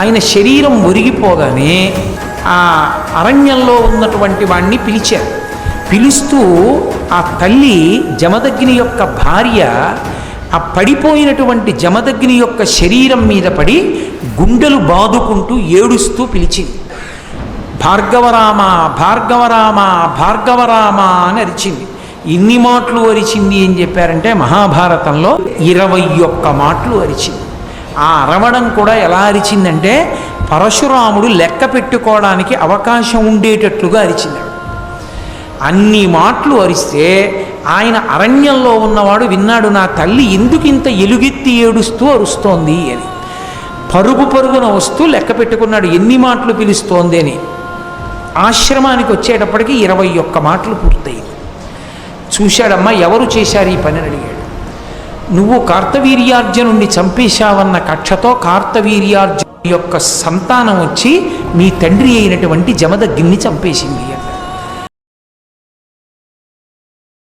ఆయన శరీరం ఒరిగిపోగానే ఆ అరణ్యంలో ఉన్నటువంటి వాణ్ణి పిలిచారు. పిలుస్తూ ఆ తల్లి జమదగ్ని యొక్క భార్య ఆ పడిపోయినటువంటి జమదగ్ని యొక్క శరీరం మీద పడి గుండెలు బాదుకుంటూ ఏడుస్తూ పిలిచింది. భార్గవరామ భార్గవరామ భార్గవరామ అని అరిచింది. ఇన్ని మాటలు అరిచింది అని చెప్పారంటే మహాభారతంలో ఇరవై ఒక్క మాటలు అరిచింది. ఆ అరవడం కూడా ఎలా అరిచిందంటే పరశురాముడు లెక్క పెట్టుకోవడానికి అవకాశం ఉండేటట్లుగా అరిచింది. అన్ని మాటలు అరిస్తే ఆయన అరణ్యంలో ఉన్నవాడు విన్నాడు నా తల్లి ఎందుకు ఇంత ఎలుగెత్తి ఏడుస్తూ అరుస్తోంది? అని. పరుగు పరుగున వస్తూ లెక్క పెట్టుకున్నాడు ఎన్ని మాటలు పిలుస్తోంది? అని. ఆశ్రమానికి వచ్చేటప్పటికి ఇరవై ఒక్క మాటలు పూర్తయింది చూశాడమ్మా ఎవరు చేశారు ఈ పనిని అడిగాడు. నువ్వు కార్తవీర్యార్జునుణ్ణి చంపేశావన్న కక్షతో కార్తవీర్యార్జును యొక్క సంతానం వచ్చి మీ తండ్రి అయినటువంటి జమదగ్గిని చంపేసింది అని